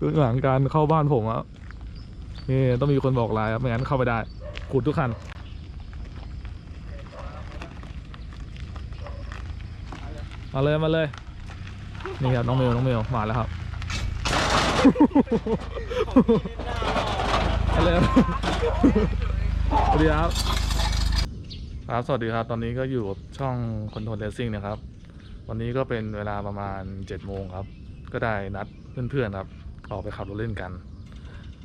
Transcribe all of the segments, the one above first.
เบื้องหลังการเข้าบ้านผมอะนี่ต้องมีคนบอกลายครับไม่งั้นเข้าไปได้ขุดทุกคันมาเลยมาเลย นี่ครับน้องเมลน้องเมลมาแล้วครับมาเลยสวัสดีครับครับสวัสดีครับ ตอนนี้ก็อยู่กับช่องคอนโทรลเลสซิ่งนะครับ วันนี้ก็เป็นเวลาประมาณ7จ็ดโมงครับ ก็ได้นัดเพื่อนๆครับ ออกไปขับรถเล่นกัน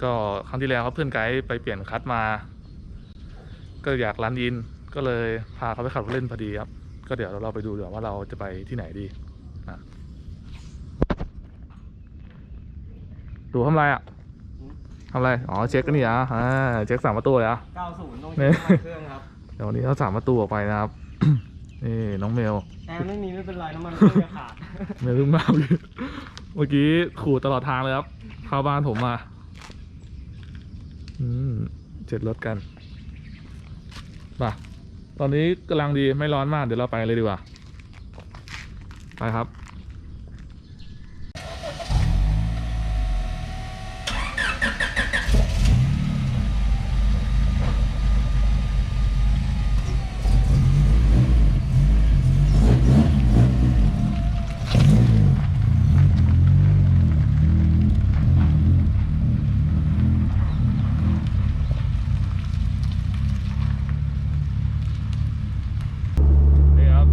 ก็ครั้งที่แล้วครับเพื่อนไกด์ไปเปลี่ยนคัดมา ก็อยากรันอินก็เลยพาเขาไปขับรถเล่นพอดีครับ ก็เดี๋ยวเราไปดูเดี๋ยวว่าเราจะไปที่ไหนดีนะดูทำไรอะทำไรอ๋อเช็คกันนี่อะอ่าเช็คสามประตูเลยอะ 90ต้องเนี่ใช้ยเครื่องครับ เดี๋ยววันนี้เราสามประตูออกไปนะครับ นี่น้องเมลแอร์ไม่มีไม่เป็นไรน้ำมันเครื่องจะขาด เมลเพิ่งมา เมื่อกี้เมื่อกี้ขู่ตลอดทางเลยครับ เข้าบ้านผมมา อืมเจ็ดรถกันป่ะตอนนี้กำลังดีไม่ร้อนมากเดี๋ยวเราไปเลยดีกว่า ไปครับ นี่ครับ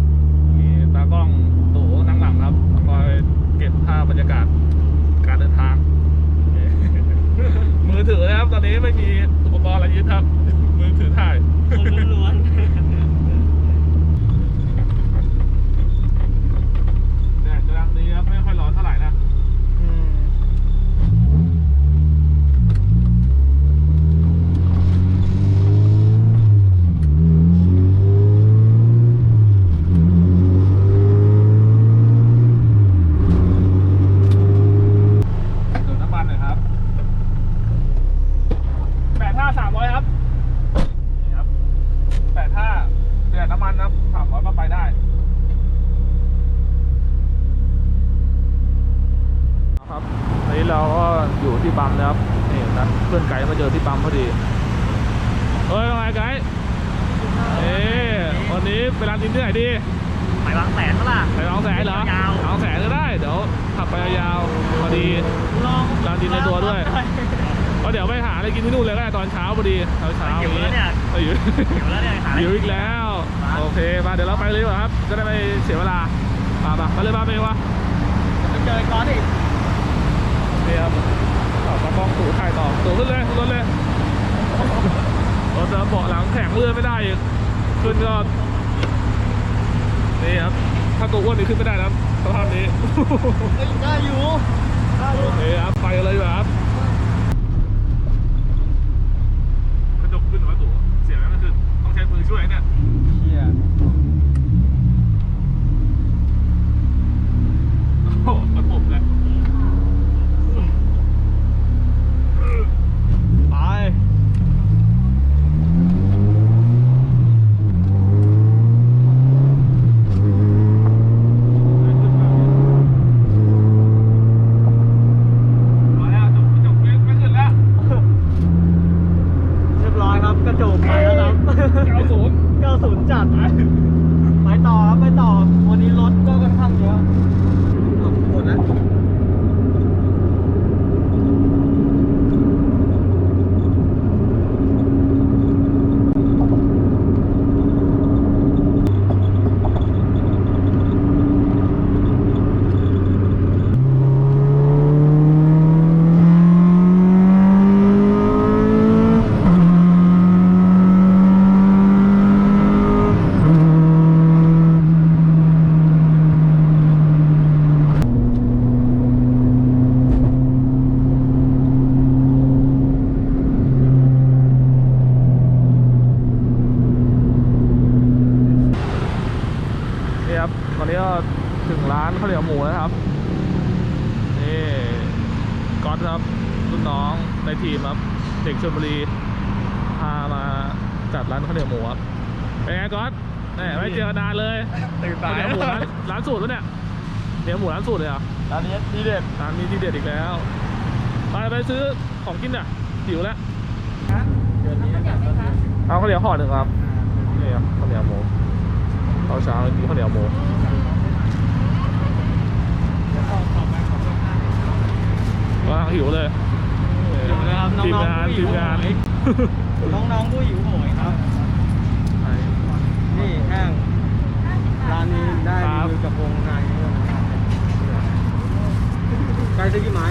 มีตากล้องตู่นั่งหลังครับ คอยเก็บภาพบรรยากาศการเดินทาง มือถือ นี้ไม่มีอุปกรณ์อะไรยึดครับมือถือถ่ายคนล้วนดดกำลังดีครับ ไม่ค่อยร้อนเท่าไหร่นะ ๆอืม เติมน้ำมันหน่อยครับแปดห้าสามร้อยครับ นี่ครับแปดห้าเดือดน้ำมันครับสามร้อยก็ไปได้ ครับอันนี้เราก็อยู่ที่ปั๊มนะครับ นี่นัดเพื่อนไกด์มาเจอที่ปั๊มพอดี เฮ้ยว่า ไงไกด์เอ๊วันนี้ไปร้านดินที่ไหนดีไปวางแผนเปะล่ะไปเอาแสนเหรอยาวเอาแสนก็ได้ เดี๋ยวขับไปยาวๆพอดีลองร้านดินในตัวด้วยก็เดี๋ยวไปหาอะไรกินที่นู่นเลยก็ได้ตอนเช้าพอดีเช้าเช้าหิวแล้วเนี่ยเออหิวหิวแล้วเนี่ยหาอะไรหิวอีกแล้วมาโอเคมาเดี๋ยวเราไปเลยดีกว่าครับ จะได้ไม่เสียเวลามาปะไปเลยมาไปเลยวะไปเจอไอ้ก้อนอีกนี่ครับเอาตากล้องถูถ่ายต่อถูขึ้นเลยขึ้นรถเลย รถจะเบาะหลังแข็งเลื่อนไม่ได้อีกขึ้นก็นี่ครับ ถ้าตัวอ้วนนี่ขึ้นไม่ได้นะครับสภาพนี้เอ้ยได้อยู่ได้อยู่โอเคครับไปกันเลยดีกว่าครับกระจกขึ้นหรือว่าตัวเสียงไม่ขึ้นต้องใช้มือช่วยเนี่ยเชี่ย โอ้โหกระผมเลย ไป มาแล้วจบกระจกไม่ไม่ขึ้นแล้ว เรียบร้อยครับกระจกไปแล้วครับ เก้าศูนย์ 90จัดไปต่อครับไปต่อ วันนี้รถก็ค่อนข้างเยอะหมดแล้ว นี่ครับตอนนี้ก็ ถึงร้านข้าวเหนียวหมูแล้วครับ นี่ก๊อตครับรุ่นน้องในทีมครับ เด็กชลบุรีพามาจัดร้านข้าวเหนียวหมูครับเป็นไงก๊อตแหมไม่เจอกันนานเลยตื่นข้าสาวยเหนียวหมูร้านร้านสูตรปะเนี่ยเหนียวหมูร้านสูตรเลยเหรอะร้านนี้ทีเด็ดร้านนี้ที่เด็ดอีกแล้วไปไปซื้อของกินเนี่ยหิวแล้วเดือนนี้อากาศก็ดีเอาข้าวเหนียวห่อหนึ่งครับนี่ครับข้าวเหนียวหมูตอนเช้ากินข้าวเหนียวหมู แล้วก็ขอบไปขอบคุณมาก กำลัง หิวเลยหิวเลยครับน้องๆทีมงานผู้หิทีวมงานโหยน้องๆผู้หิวโหยครับไปนี่แห้งร้านนี้ได้ครับรีวิวกับวงในด้วยนะครับไก่ซื้อกี่ไม้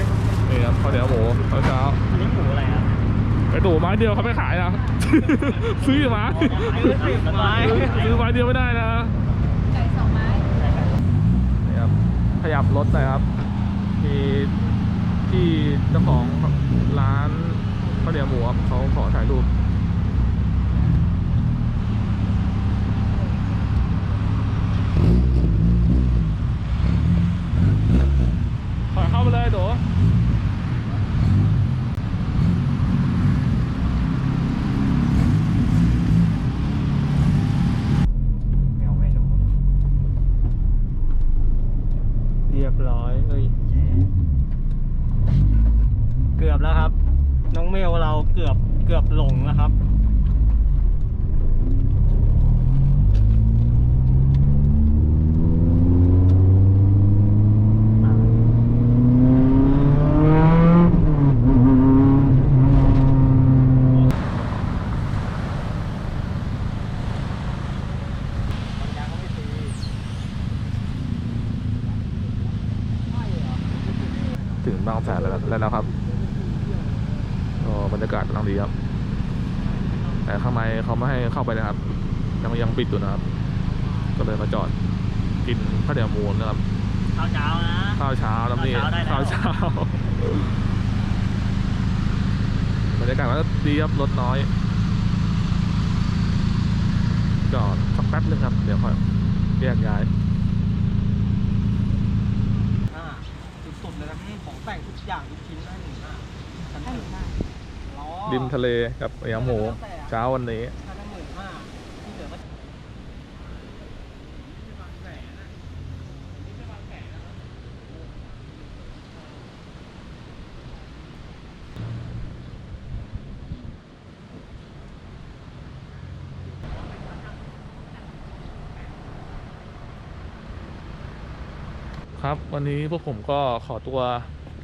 นี่ครับข้าวเหนียวหมูตอนเช้าอันนี้หมูอะไรครับไปตู่ไม้เดียวเขาไม่ขายนะซื้อกี่ไม้ซื้อสิบไม้ซื้อไม้เดียวไม่ได้นะไก่สองไม้นี่ครับขยับรถหน่อยครับมีที่ เจ้าของร้านข้าวเหนียวหมูครับเขาขอถ่ายรูปขอเข้าไปเลยโด แมวไม่รู้เรียบร้อยเอ้ยเกื อบแล้วครับ น้องเมลเราเกือบเกือบหลงแล้วครับถึงบางแสนแล้วแล้วครับ บรรยากาศกำลังดีครับ แต่ข้างในเขาไม่ให้เข้าไปนะครับ ยังยังปิดอยู่นะครับ ก็เลยมาจอดกินข้าวเหนียวหมูนะครับ ข้าวเช้านะข้าวเช้าแล้วนี่ข้าวเช้าได้แล้วข้าวเช้าบรรยากาศก็ดีครับรถน้อย จอดสักแป๊บนึงครับ เดี๋ยวค่อยแยกย้ายอ่าสุดๆเลยนะของแต่งทุกอย่างทุกชิ้นได้หนึ่งหน้าชั้นหนึ่งล้อ ริมทะเลกับข้าวเหยวหมูเช้าวันนี้ครับ วันนี้พวกผมก็ขอตัว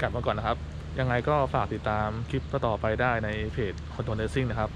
กลับมาก่อนนะครับ ยังไงก็ฝากติดตามคลิปต่อไปได้ในเพจคอนโทรเลสซิ่งนะครับ